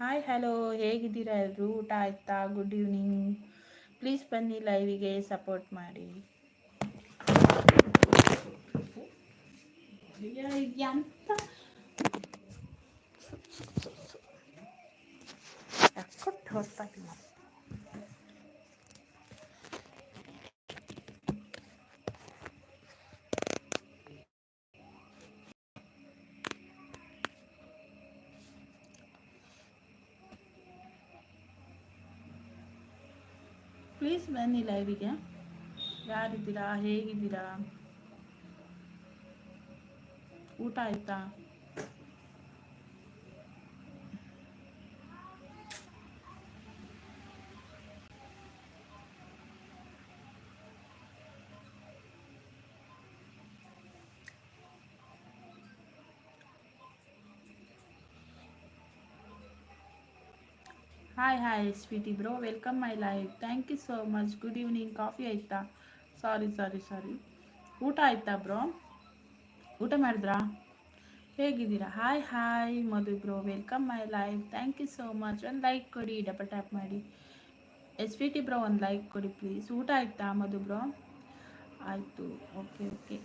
Hi hello ಹೇಗಿದ್ದೀರಾ? ಎಲ್ಲರೂ ಊಟ ಆಯ್ತಾ? ಗುಡ್ ಈವ್ನಿಂಗ್ ಪ್ಲೀಸ್ ಬನ್ನಿ ಲೈವಿಗೆ ಸಪೋರ್ಟ್ ಮಾಡಿ. ಎಂತ ಪ್ಲೀಸ್ ಬನ್ನಿ ಲೈವಿಗೆ ಯಾರಿದ್ದೀರಾ? ಹೇಗಿದ್ದೀರಾ? ಊಟ ಆಯ್ತಾ? Hi hi Sweety bro welcome my life thank you so much good evening coffee ಆಯಿತಾ? ಸಾರಿ ಸಾರಿ ಸಾರಿ ಊಟ ಆಯಿತಾ ಬ್ರೋ ಊಟ ಮಾಡಿದ್ರಾ? ಹೇಗಿದ್ದೀರಾ? Hi hi Madhu bro welcome my life thank you so much ಒಂದು ಲೈಕ್ ಕೊಡಿ ಡಬಲ್ ಟ್ಯಾಪ್ ಮಾಡಿ. ಎಸ್ ವಿ ಟಿ ಬ್ರೋ ಒಂದು ಲೈಕ್ ಕೊಡಿ ಪ್ಲೀಸ್ ಊಟ ಆಯಿತಾ, ಮಧು ಬ್ರೋ ಆಯಿತು. ಓಕೆ ಓಕೆ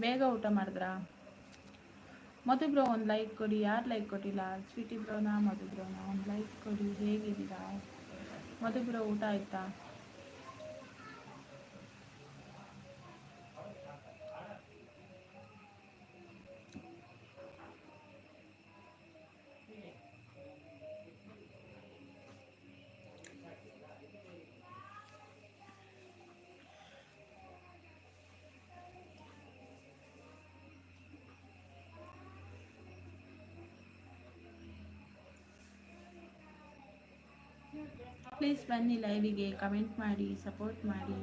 ಬೇಗ ಊಟ ಮಾಡಿದ್ರಾ? ಮಧು ಬ್ರೋ ಒಂದು ಲೈಕ್ ಕೊಡಿ, ಯಾರು ಲೈಕ್ ಕೊಟ್ಟಿಲ್ಲ? ಸ್ವೀಟಿ ಬ್ರೋನಾ, ಮಧು ಬ್ರೋನಾ? ಒಂದು ಲೈಕ್ ಕೊಡಿ, ಹೇಗಿದ್ದೀರಾ? ಮಧು ಬ್ರೋ ಊಟ ಆಯ್ತಾ? ಪ್ಲೀಸ್ ಬನ್ನಿ ಲೈವಿಗೆ ಕಮೆಂಟ್ ಮಾಡಿ ಸಪೋರ್ಟ್ ಮಾಡಿ.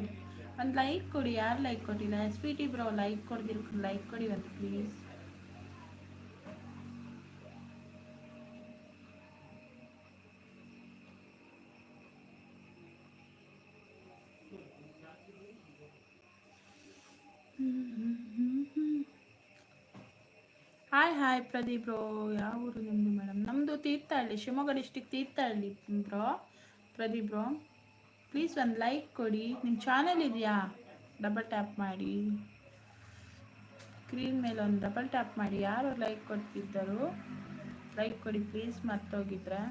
ಒಂದು ಲೈಕ್ ಕೊಡಿ, ಯಾರು ಲೈಕ್ ಕೊಟ್ಟಿಲ್ಲ? S P T bro like ಕೊಡ್ದಿರ್ like ಕೊಡಿ ಒಂದು please hi hi Pradeep bro ಯಾವ ಊರು ನಿಮ್ಮದು ಮೇಡಮ್ ನಮ್ಮದು Thirthahalli, Shivamogga district Thirthahalli bro Pradeep bro please ಒಂದು ಲೈಕ್ ಕೊಡಿ. ನಿಮ್ಮ ಚಾನಲ್ ಇದೆಯಾ? ಡಬಲ್ ಟ್ಯಾಪ್ ಮಾಡಿ. ಸ್ಕ್ರೀನ್ ಮೇಲೆ ಒಂದು ಡಬಲ್ ಟ್ಯಾಪ್ ಮಾಡಿ. ಯಾರು ಲೈಕ್ ಕೊಡ್ತಿದ್ದರು ಲೈಕ್ ಕೊಡಿ please ಮರ್ತೋಗಿದ್ರೆ.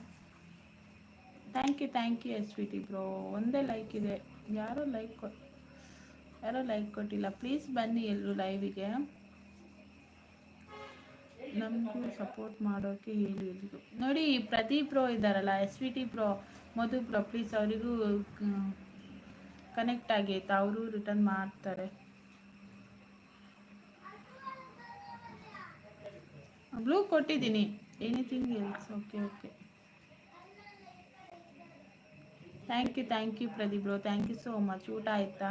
Thank you thank you S V T bro. ಒಂದೇ ಲೈಕ್ ಇದೆ. ಯಾರೋ ಲೈಕ್ ಕೊ ಯಾರೋ ಲೈಕ್ ಕೊಟ್ಟಿಲ್ಲ? ಪ್ಲೀಸ್ ಬನ್ನಿ ಎಲ್ಲರೂ ಲೈವಿಗೆ ನಮಗೂ ಸಪೋರ್ಟ್ ಮಾಡೋಕ್ಕೆ ಹೇಳಿ ನೋಡಿ ಪ್ರದೀಪ್ ಬ್ರೋ ಇದ್ದಾರಲ್ಲ S V T bro Madhu bro please ಅವರಿಗೂ ಕನೆಕ್ಟ್ ಆಗೈತೆ ಅವರು ರಿಟರ್ನ್ ಮಾಡ್ತಾರೆ. ಬ್ಲೂ ಕೊಟ್ಟಿದ್ದೀನಿ. Anything else okay okay thank you thank you Pradeep bro thank you so much ಊಟ ಆಯ್ತಾ?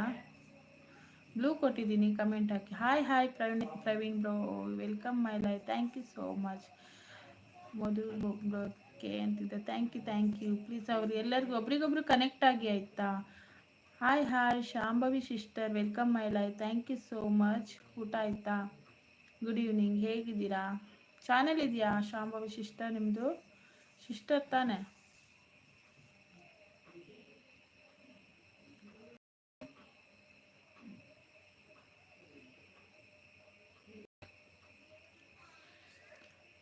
ಬ್ಲೂ ಕೊಟ್ಟಿದ್ದೀನಿ. Comment hockey. Hi hi Praveen Praveen bro welcome my life thank you so much Madhu K ಅಂತಿದ್ದೆ. Thank you thank you please ಅವ್ರು ಎಲ್ಲರಿಗೂ, ಒಬ್ರಿಗೊಬ್ರು connect ಆಗಿ ಆಯಿತಾ? Hi hi Shambhavi sister welcome my life thank you so much ಊಟ ಆಯಿತಾ? Good evening ಹೇಗಿದ್ದೀರಾ? Channel ಇದೆಯಾ, ಶಾಂಭವಿ ಸಿಸ್ಟರ್ ನಿಮ್ಮದು ಸಿಸ್ಟರ್ ತಾನೇ?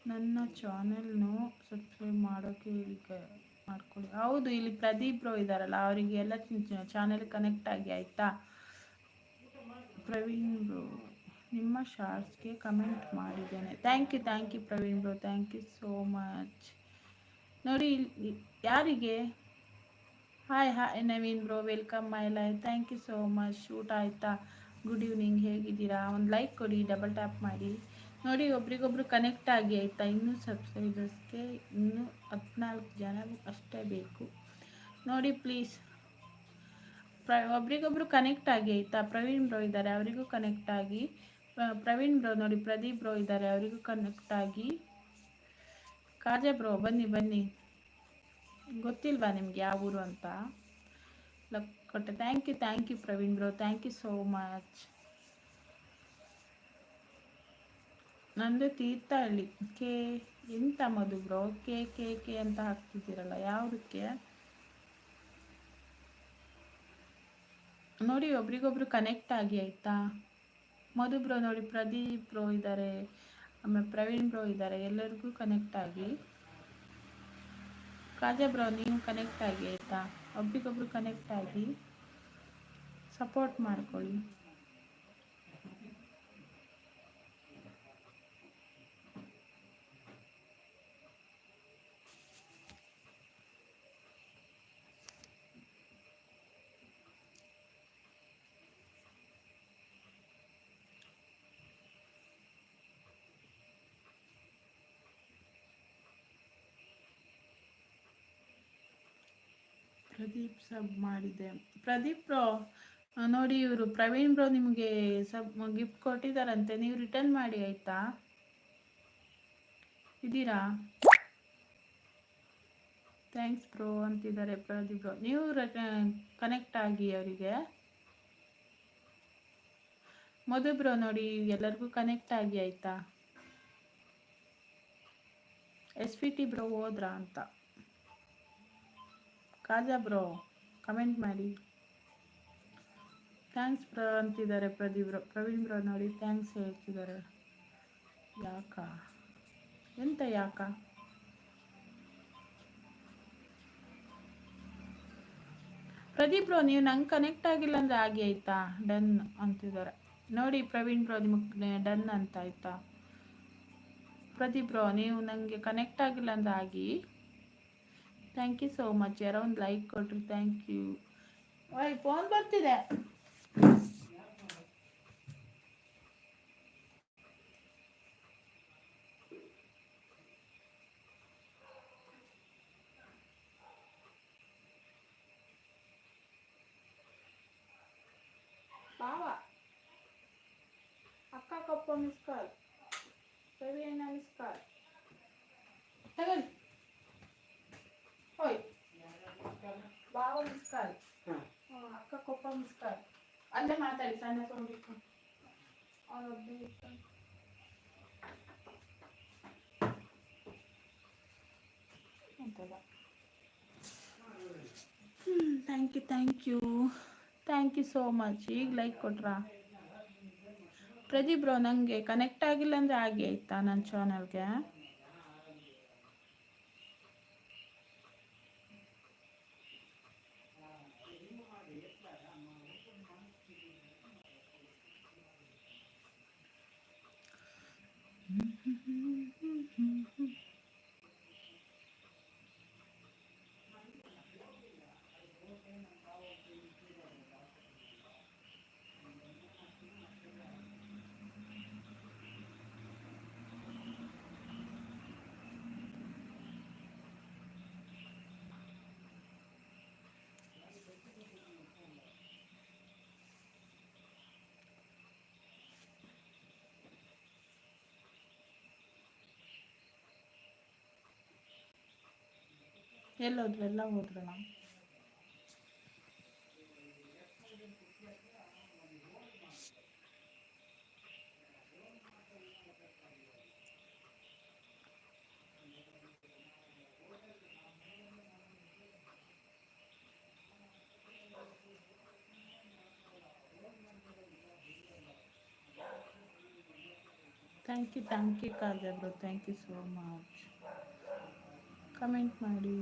ನನ್ನ ಚಾನೆಲ್ನು ಸಬ್ಸ್ಕ್ರೈಬ್ ಮಾಡೋಕ್ಕೆ ಹೇಳಿ ಮಾಡ್ಕೊಳ್ಳಿ. ಹೌದು, ಇಲ್ಲಿ ಪ್ರದೀಪ್ ರೋ ಇದ್ದಾರಲ್ಲ ಅವರಿಗೆ ಎಲ್ಲ ಚಾನೆಲ್ ಕನೆಕ್ಟ್ ಆಗಿ ಆಯಿತಾ? ಪ್ರವೀಣ್ ಬ್ರೋ, ನಿಮ್ಮ ಶಾರ್ಟ್ಸ್ಗೆ ಕಮೆಂಟ್ ಮಾಡಿದ್ದೇನೆ. Thank you thank you Praveen bro thank you so much ನೋಡಿ ಯಾರಿಗೆ? Hi hi Naveen bro welcome my life thank you so much ಊಟ ಆಯಿತಾ? ಗುಡ್ ಈವ್ನಿಂಗ್ ಹೇಗಿದ್ದೀರಾ? ಒಂದು ಲೈಕ್ ಕೊಡಿ ಡಬಲ್ ಟ್ಯಾಪ್ ಮಾಡಿ. ನೋಡಿ, ಒಬ್ರಿಗೊಬ್ರು ಕನೆಕ್ಟ್ ಆಗಿ ಆಯಿತಾ? ಇನ್ನೂ ಸಬ್ಸ್ಕ್ರೈಬರ್ಸ್ಗೆ ಇನ್ನೂ ಹದಿನಾಲ್ಕು ಜನ ಅಷ್ಟೇ ಬೇಕು. ನೋಡಿ ಪ್ಲೀಸ್ ಪ್ರ, ಒಬ್ರಿಗೊಬ್ರು ಕನೆಕ್ಟ್ ಆಗಿ ಆಯಿತಾ? ಪ್ರವೀಣ್ ಬ್ರೋ ಇದ್ದಾರೆ, ಅವರಿಗೂ ಕನೆಕ್ಟ್ ಆಗಿ. ಪ್ರವೀಣ್ ಬ್ರೋ ನೋಡಿ, ಪ್ರದೀಪ್ ಬ್ರೋ ಇದ್ದಾರೆ, ಅವರಿಗೂ ಕನೆಕ್ಟ್ ಆಗಿ. ಕಾಜಾ ಬ್ರೋ ಬನ್ನಿ ಬನ್ನಿ. ಗೊತ್ತಿಲ್ವಾ ನಿಮ್ಗೆ ಯಾವ ಊರು ಅಂತ? ಕೊಟ್ಟೆ. Thank you thank you Praveen bro thank you so much ನಂದು ತೀರ್ಥಹಳ್ಳಿ. ಕೆ, ಎಂತ Madhu bro K K K ಅಂತ ಹಾಕ್ತಿದ್ದೀರಲ್ಲ, ಯಾವುದಕ್ಕೆ? ನೋಡಿ, ಒಬ್ರಿಗೊಬ್ರು ಕನೆಕ್ಟ್ ಆಗಿ ಆಯಿತಾ? ಮಧು ಬ್ರೋ ನೋಡಿ, ಪ್ರದೀಪ್ ಬ್ರೋ ಇದ್ದಾರೆ ಆಮೇಲೆ ಪ್ರವೀಣ್ ಬ್ರೋ ಇದ್ದಾರೆ ಎಲ್ಲರಿಗೂ ಕನೆಕ್ಟ್ ಆಗಿ. ಕಾಜಾ ಬ್ರೋ ನೀವು ಕನೆಕ್ಟ್ ಆಗಿ ಆಯಿತಾ? ಒಬ್ರಿಗೊಬ್ರು ಕನೆಕ್ಟ್ ಆಗಿ ಸಪೋರ್ಟ್ ಮಾಡ್ಕೊಳ್ಳಿ. ಪ್ರದೀಪ್ ಸಬ್ ಮಾಡಿದ್ದೆ ಪ್ರದೀಪ್ ಬ್ರೋ ನೋಡಿ ಇವರು, ಪ್ರವೀಣ್ ಬ್ರೋ ನಿಮಗೆ ಸಬ್ ಗಿಫ್ಟ್ ಕೊಟ್ಟಿದ್ದಾರಂತೆ ನೀವು ರಿಟರ್ನ್ ಮಾಡಿ, ಆಯಿತಾ? ಇದ್ದೀರಾ? ಥ್ಯಾಂಕ್ಸ್ ಬ್ರೋ ಅಂತಿದ್ದಾರೆ ಪ್ರದೀಪ್ ಬ್ರೋ ನೀವು ಕನೆಕ್ಟ್ ಆಗಿ ಅವರಿಗೆ. ಮೊದಲು ಬ್ರೋ ನೋಡಿ, ಎಲ್ಲರಿಗೂ ಕನೆಕ್ಟ್ ಆಗಿ, ಆಯಿತಾ? ಎಸ್ ಪಿ ಟಿ ಬ್ರೋ ಹೋದ್ರಾ ಅಂತ. ಕಾಜಾ ಬ್ರೋ ಕಮೆಂಟ್ ಮಾಡಿ. ಥ್ಯಾಂಕ್ಸ್ ಬ್ರೋ ಅಂತಿದ್ದಾರೆ ಪ್ರದೀಪ್ ಬ್ರೋ, ಪ್ರವೀಣ್ ಬ್ರೋ ನೋಡಿ ಥ್ಯಾಂಕ್ಸ್ ಹೇಳ್ತಿದ್ದಾರೆ. ಯಾಕ? ಎಂತ ಯಾಕ? ಪ್ರದೀಪ್ ಬ್ರೋ, ನೀವು ನಂಗೆ ಕನೆಕ್ಟ್ ಆಗಿಲ್ಲ ಅಂದರೆ ಆಗಿ ಆಯ್ತಾ? ಡನ್ ಅಂತಿದ್ದಾರೆ. ನೋಡಿ ಪ್ರವೀಣ್ ಬ್ರೋ, ನಿಮಗೆ ಡನ್ ಅಂತ ಆಯ್ತಾ? ಪ್ರದೀಪ್ ಬ್ರೋ, ನೀವು ನನಗೆ ಕನೆಕ್ಟ್ ಆಗಿಲ್ಲ ಅಂದ್ರೆ ಆಗಿ ಥ್ಯಾಂಕ್ ಯು ಸೋ ಮಚ್ ಯಾರೋ ಒಂದು ಲೈಕ್ ಕೊಟ್ರಿ ಥ್ಯಾಂಕ್ ಯು ಓಯ್ ಫೋನ್ ಬರ್ತಿದೆ? ಬಾವ. ಅಕ್ಕ ಕಪ್ಪ ಮಿಸ್ ಕಾಲ್ ಪ್ರವೀಣ ಅಲ್ಲೇ ಮಾತಾಡಿ ಸಣ್ಣ ಸೌಂಡ್ ಇಟ್ಕೊಂಡು thank you thank you thank you so much ಈಗ ಲೈಕ್ ಕೊಟ್ರಾ ಪ್ರದೀಪ್ ಬ್ರೋ ನಂಗೆ ಕನೆಕ್ಟ್ ಆಗಿಲ್ಲ ಅಂದ್ರೆ ಆಗಿ ಆಯ್ತಾ ನನ್ನ ಚಾನಲ್ಗೆ Mm-hmm. ಎಲ್ಲ ಹೋದ್ರು ನಾವು thank you thank you Kaja bro thank you so much comment ಮಾಡಿ.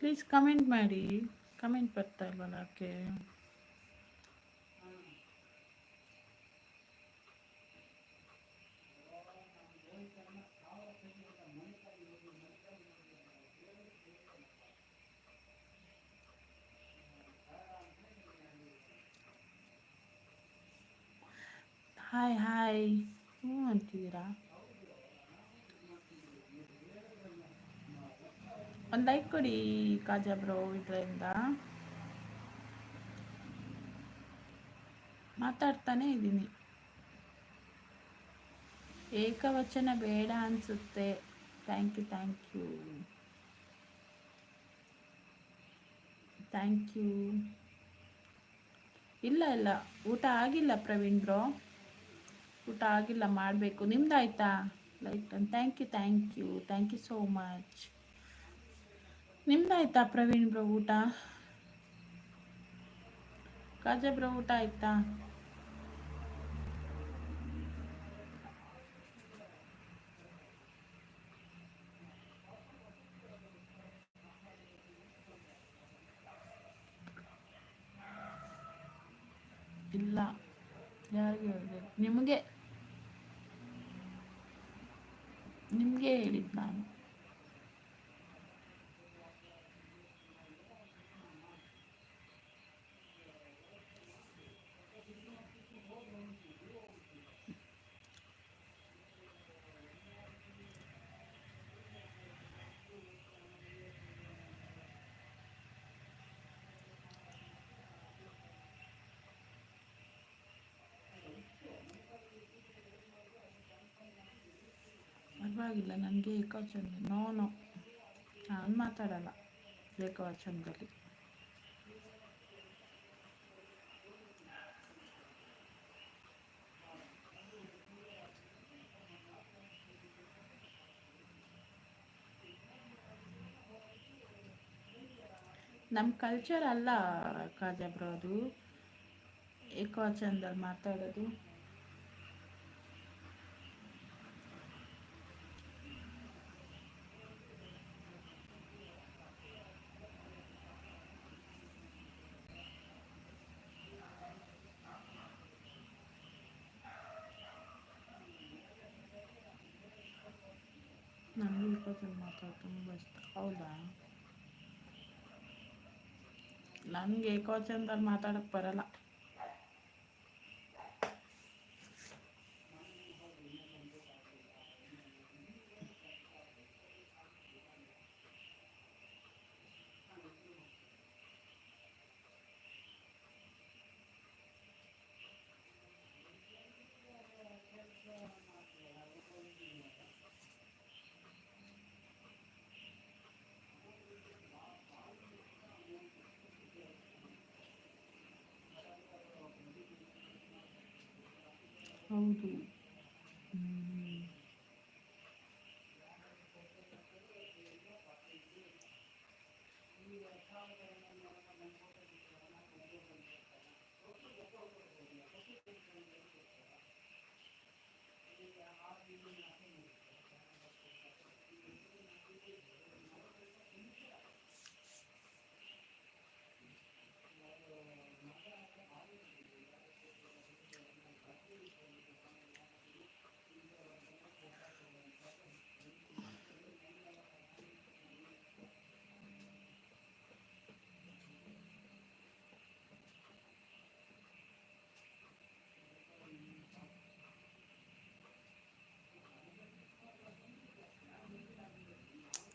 प्लीज़ कमेंट मारी कमेंट पत्ता बना के। हाय हाय आंटी रा ಒಂದು ಲೈಕ್ ಕೊಡಿ ಕಾಜಾ ಬ್ರೋ ಇದರಿಂದ. ಮಾತಾಡ್ತಾನೆ ಇದ್ದೀನಿ. ಏಕವಚನ ಬೇಡ ಅನಿಸುತ್ತೆ. Thank you thank you thank you ಇಲ್ಲ ಇಲ್ಲ. ಊಟ ಆಗಿಲ್ಲ ಪ್ರವೀಣ್ ಬ್ರೋ ಊಟ ಆಗಿಲ್ಲ, ಮಾಡಬೇಕು. ನಿಮ್ದಾಯ್ತಾ? Like thank you thank you thank you so much ನಿಮ್ದಾಯ್ತಾ Praveen bro ಊಟ? ಕಾಜಾ ಬ್ರೋ ಊಟ ಆಯ್ತಾ ಇಲ್ಲ ಯಾರಿಗೆ ಹೇಳಿದೆ ನಿಮಗೆ ನಿಮಗೆ ಹೇಳಿದ್ದು ನಾನು ಪರವಾಗಿಲ್ಲ ನನಗೆ ಏಕವಚನ ನೋ ನೋ ನಾನು ಮಾತಾಡಲ್ಲ ಏಕವಚನದಲ್ಲಿ. ನಮ್ಮ ಕಲ್ಚರ್ ಅಲ್ಲ ಕಾಜಬ್ರು ಅದು. ಏಕವಚನದಲ್ಲಿ ಮಾತಾಡೋದು. ಏಕವಚನ ಮಾತಾಡೋದು ತುಂಬ ಇಷ್ಟ. ಹೌದಾ? ನನಗೆ ಏಕವಚನದಲ್ಲಿ ಮಾತಾಡೋಕ್ಕೆ ಬರಲ್ಲ. ಹೌದು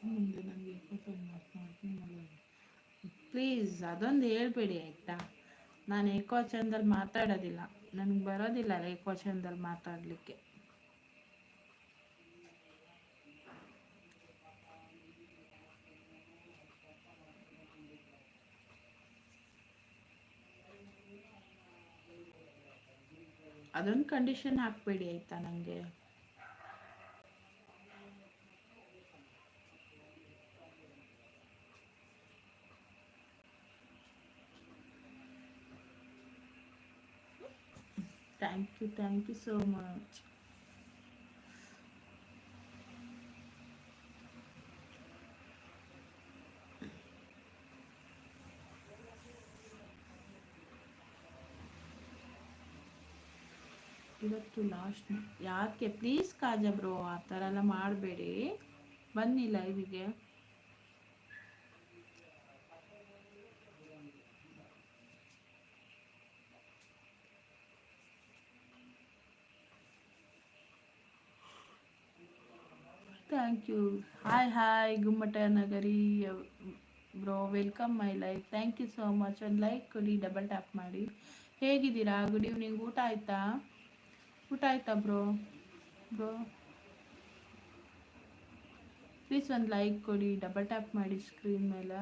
ಮುಂದೆ ನನಗೆ ಏಕವಚನ ಮಾತನಾಡ್ತೀನಿ ಪ್ಲೀಸ್ ಅದೊಂದು ಹೇಳ್ಬೇಡಿ ಆಯಿತಾ? ನಾನು ಏಕವಚನದಲ್ಲಿ ಮಾತಾಡೋದಿಲ್ಲ. ನನಗೆ ಬರೋದಿಲ್ಲ ಏಕವಚನದಲ್ಲಿ ಮಾತಾಡಲಿಕ್ಕೆ. ಅದೊಂದು ಕಂಡೀಷನ್ ಹಾಕ್ಬೇಡಿ ಆಯಿತಾ ನನಗೆ thank you thank you so much ಇವತ್ತು ಲಾಸ್ಟ್ ಯಾಕೆ? ಪ್ಲೀಸ್ ಕಾಜ ಬ್ರೋ ಆ ಥರ ಎಲ್ಲ ಮಾಡಬೇಡಿ. ಬನ್ನಿ ಲೈವಿಗೆ thank you hi hi Gummata Nagari bro welcome my life thank you so much ಒಂದು ಲೈಕ್ ಕೊಡಿ ಡಬಲ್ ಟ್ಯಾಪ್ ಮಾಡಿ. ಹೇಗಿದ್ದೀರಾ? ಗುಡ್ ಈವ್ನಿಂಗ್ ಊಟ ಆಯಿತಾ? ಊಟ ಆಯಿತಾ ಬ್ರೋ ಬ್ರೋ ಪ್ಲೀಸ್ ಒಂದು ಲೈಕ್ ಕೊಡಿ ಡಬಲ್ ಟ್ಯಾಪ್ ಮಾಡಿ ಸ್ಕ್ರೀನ್ ಮೇಲೆ.